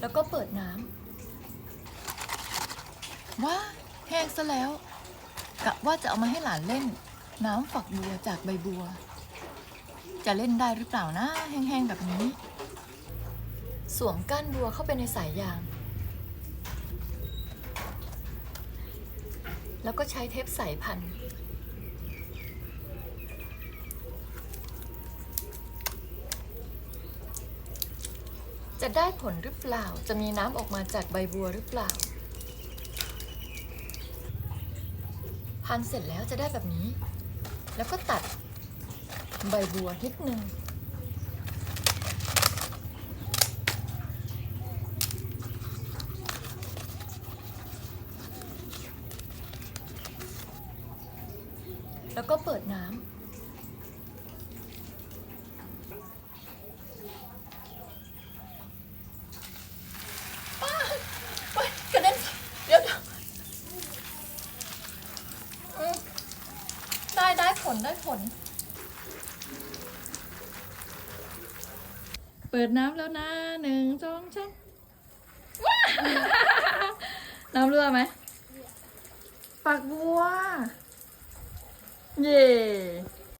แล้วก็เปิดน้ำว้าแห้งซะแล้ว กะว่าจะเอามาให้หลานเล่น น้ำฝักบัวจากใบบัว จะเล่นได้หรือเปล่านะ แห้งๆแบบนี้ สวมก้านบัวเข้าไปในสายยาง แล้วก็ใช้เทปใสพัน จะได้ผลหรือเปล่า จะมีน้ำออกมาจากใบบัวหรือเปล่า พันเสร็จแล้วจะได้แบบนี้ แล้วก็ตัดใบบัวนิดนึงแล้วก็เปิดน้ำ โอ๊ยกระเด็นเดี๋ยวเดี๋ยวอืม ได้ได้ผลได้ผล เปิดน้ำแล้วนะหนึ่งสองสามว้าน้ำเรือไหมฝักบัว เย่